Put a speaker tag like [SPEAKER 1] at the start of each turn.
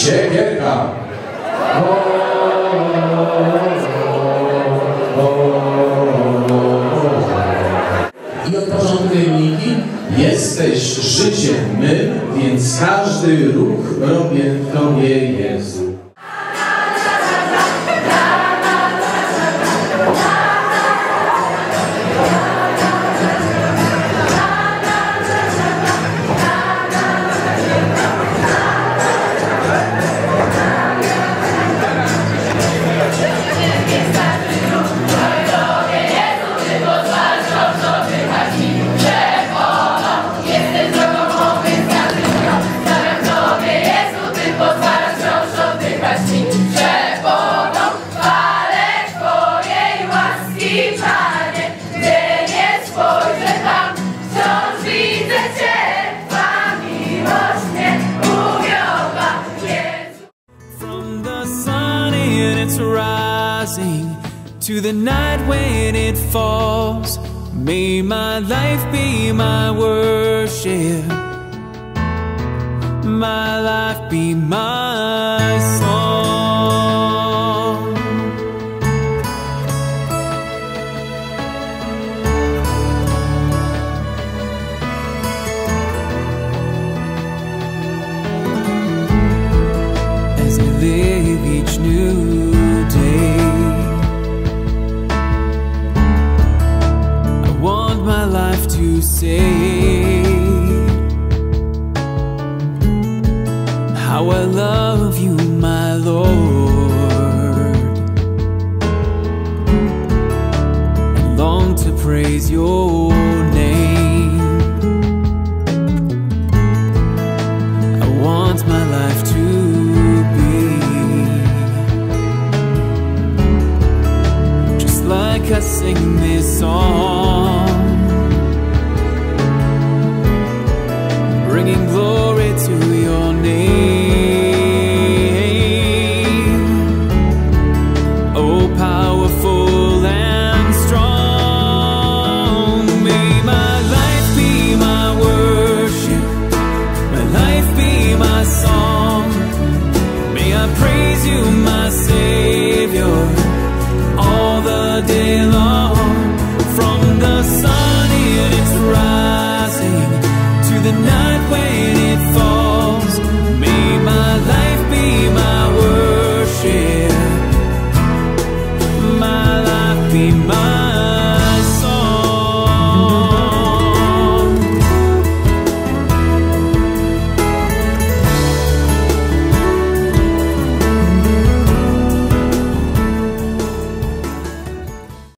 [SPEAKER 1] Siekierka. I od Emilii jesteś życiem mym, więc każdy ruch robię Tobie, Jezu.
[SPEAKER 2] To the night when it falls, may my life be my worship, my life be my to say how I love you, my Lord. I long to praise your name. I want my life to be just like I sing this song. singing glory to your name. Oh, powerful and strong, may my life be my worship, my life be my song. May I praise you, my the night when